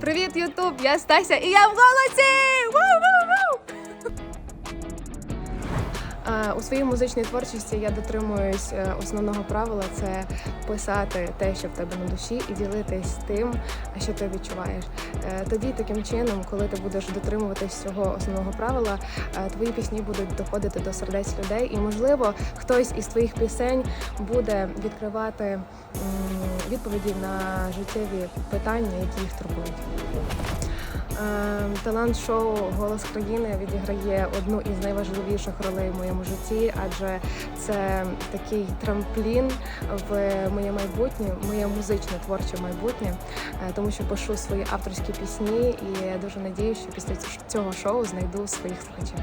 Привіт, Ютуб! Я Стася і я в голосі! У своїй музичній творчості я дотримуюсь е, основного правила це писати те, що в тебе на душі, і ділитись тим, що ти відчуваєш. Е, Тоді таким чином, коли ти будеш дотримуватись цього основного правила, е, твої пісні будуть доходити до сердець людей, і можливо хтось із твоїх пісень буде відкривати відповіді на життєві питання, які їх турбують. Е, Талант-шоу Голос країни відіграє одну із найважливіших ролей в моєму житті, адже це такий трамплін в моє майбутнє, моє музичне творче майбутнє, Е, тому що пишу свої авторські пісні і дуже надію, що після цього шоу знайду своїх слухачів.